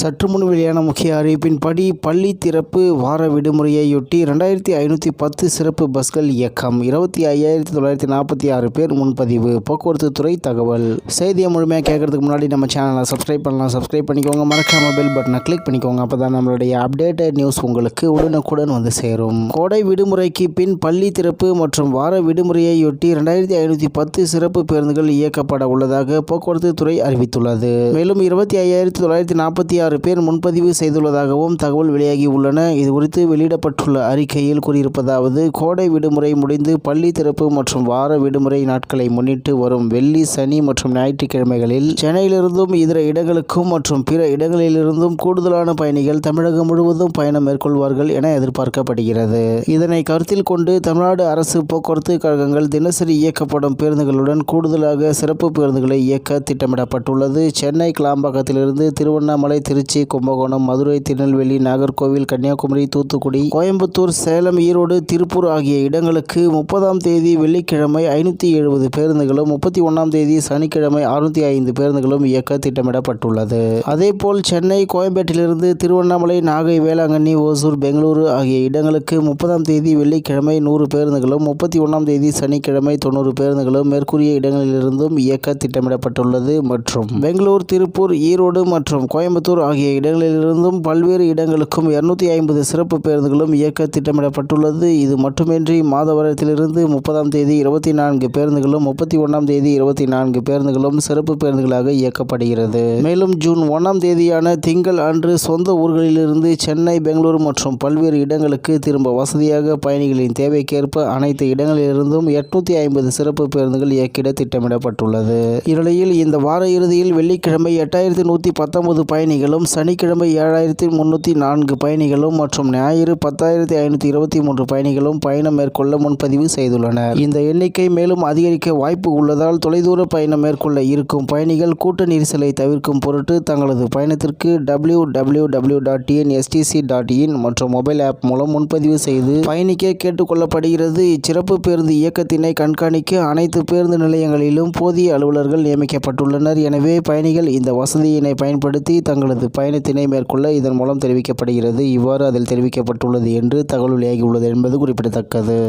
சற்று முன் வெளியான முக்கிய அறிவிப்பின்படி பள்ளி திறப்பு வார விடுமுறையையொட்டி ரெண்டாயிரத்தி ஐநூற்றி பத்து சிறப்பு பஸ்கள் இயக்கம். இருபத்தி ஐயாயிரத்தி தொள்ளாயிரத்தி நாற்பத்தி ஆறு பேர் முன்பதிவு. போக்குவரத்து துறை தகவல். செய்தியை முழுமையாக கேட்கறதுக்கு முன்னாடி நம்ம சேனலை சப்ஸ்கிரைப் பண்ணலாம். சப்ஸ்கிரைப் பண்ணிக்கோங்க. மறக்காம பெல் பட்டனை கிளிக் பண்ணிக்கோங்க. அப்போ தான் நம்மளுடைய அப்டேட்டட் நியூஸ் உங்களுக்கு உடனுக்குடன் வந்து சேரும். கோடை விடுமுறைக்கு பின் பள்ளி திறப்பு மற்றும் வார விடுமுறையையொட்டி ரெண்டாயிரத்தி ஐநூற்றி பத்து சிறப்பு பேருந்துகள் இயக்கப்பட உள்ளதாக போக்குவரத்து துறை அறிவித்துள்ளது. மேலும் இருபத்தி ஐயாயிரத்தி தொள்ளாயிரத்தி நாற்பத்தி ஆறு பேர் முன்பதிவு செய்துள்ளதாகவும் தகவல் வெளியாகி உள்ளன இது குறித்து வெளியிடப்பட்டுள்ள அறிக்கையில் கூறியிருப்பதாவது கோடை விடுமுறை முடிந்து பள்ளி திறப்பு மற்றும் வார விடுமுறை நாட்களை முன்னிட்டு வரும் வெள்ளி சனி மற்றும் ஞாயிற்றுக்கிழமைகளில் சென்னையிலிருந்தும் இதர இடங்களுக்கும் மற்றும் பிற இடங்களிலிருந்தும் கூடுதலான பயணிகள் தமிழகம் முழுவதும் பயணம் மேற்கொள்வார்கள் என எதிர்பார்க்கப்படுகிறது. இதனை கருத்தில் கொண்டு தமிழ்நாடு அரசு போக்குவரத்து கழகங்கள் தினசரி இயக்கப்படும் பேருந்துகளுடன் கூடுதலாக சிறப்பு பேருந்துகளை இயக்க திட்டமிடப்பட்டுள்ளது. சென்னை கிளாம்பாக்கத்திலிருந்து திருவண்ணாமலை திரு திருச்சி கும்பகோணம் மதுரை திருநெல்வேலி நாகர்கோவில் கன்னியாகுமரி தூத்துக்குடி கோயம்புத்தூர் சேலம் ஈரோடு திருப்பூர் ஆகிய இடங்களுக்கு முப்பதாம் தேதி வெள்ளிக்கிழமை ஐநூற்றி எழுபது பேருந்துகளும் முப்பத்தி ஒன்றாம் தேதி சனிக்கிழமை அறுநூத்தி ஐந்து பேருந்துகளும் இயக்க திட்டமிடப்பட்டுள்ளது. அதேபோல் சென்னை கோயம்பேட்டிலிருந்து திருவண்ணாமலை நாகை வேளாங்கண்ணி ஓசூர் பெங்களூரு ஆகிய இடங்களுக்கு முப்பதாம் தேதி வெள்ளிக்கிழமை நூறு பேருந்துகளும் முப்பத்தி ஒன்றாம் தேதி சனிக்கிழமை தொண்ணூறு பேருந்துகளும் மேற்கூறிய இடங்களிலிருந்தும் இயக்க திட்டமிடப்பட்டுள்ளது மற்றும் பெங்களூர் திருப்பூர் ஈரோடு மற்றும் கோயம்புத்தூர் ஆகிய இடங்களிலிருந்தும் பல்வேறு இடங்களுக்கும் இருநூத்தி ஐம்பது சிறப்பு பேருந்துகளும் இயக்க திட்டமிடப்பட்டுள்ளது. இது மட்டுமின்றி மாதவரத்திலிருந்து முப்பதாம் தேதி இருபத்தி நான்கு பேருந்துகளும் முப்பத்தி ஒன்றாம் தேதி இருபத்தி நான்கு பேருந்துகளும் சிறப்பு பேருந்துகளாக இயக்கப்படுகிறது. மேலும் ஜூன் ஒன்றாம் தேதியான திங்கள் அன்று சொந்த ஊர்களிலிருந்து சென்னை பெங்களூரு மற்றும் பல்வேறு இடங்களுக்கு திரும்ப வசதியாக பயணிகளின் தேவைக்கேற்ப அனைத்து இடங்களிலிருந்தும் எட்நூத்தி ஐம்பது சிறப்பு பேருந்துகள் இயக்கிட திட்டமிடப்பட்டுள்ளது. இந்நிலையில் இந்த வார இறுதியில் வெள்ளிக்கிழமை எட்டாயிரத்தி நூற்றி பத்தொன்பது பயணிகளும் சனிக்கிழமை ஏழாயிரத்தி முன்னூற்றி நான்கு பயணிகளும் மற்றும் ஞாயிறு பத்தாயிரத்தி ஐநூற்றி இருபத்தி மூன்று பயணிகளும் பயணம் மேற்கொள்ள முன்பதிவு செய்துள்ளனர். இந்த எண்ணிக்கை மேலும் அதிகரிக்க வாய்ப்பு உள்ளதால் தொலைதூர பயணம் மேற்கொள்ள இருக்கும் பயணிகள் கூட்ட நெரிசலை தவிர்க்கும் பொருட்டு தங்களது பயணத்திற்கு W W W dot TNSTC dot in மற்றும் மொபைல் ஆப் மூலம் முன்பதிவு செய்து பயணிக்க கேட்டுக்கொள்ளப்படுகிறது. இச்சிறப்பு பேருந்து இயக்கத்தினை கண்காணிக்க அனைத்து பேருந்து நிலையங்களிலும் போதிய அலுவலர்கள் நியமிக்கப்பட்டுள்ளனர். எனவே பயணிகள் இந்த வசதியினை பயன்படுத்தி தங்களது பயணத்தினை மேற்கொள்ள இதன் மூலம் தெரிவிக்கப்படுகிறது. இவ்வாறு அதில் தெரிவிக்கப்பட்டுள்ளது என்று தகவல் வெளியாகியுள்ளது என்பது குறிப்பிடத்தக்கது.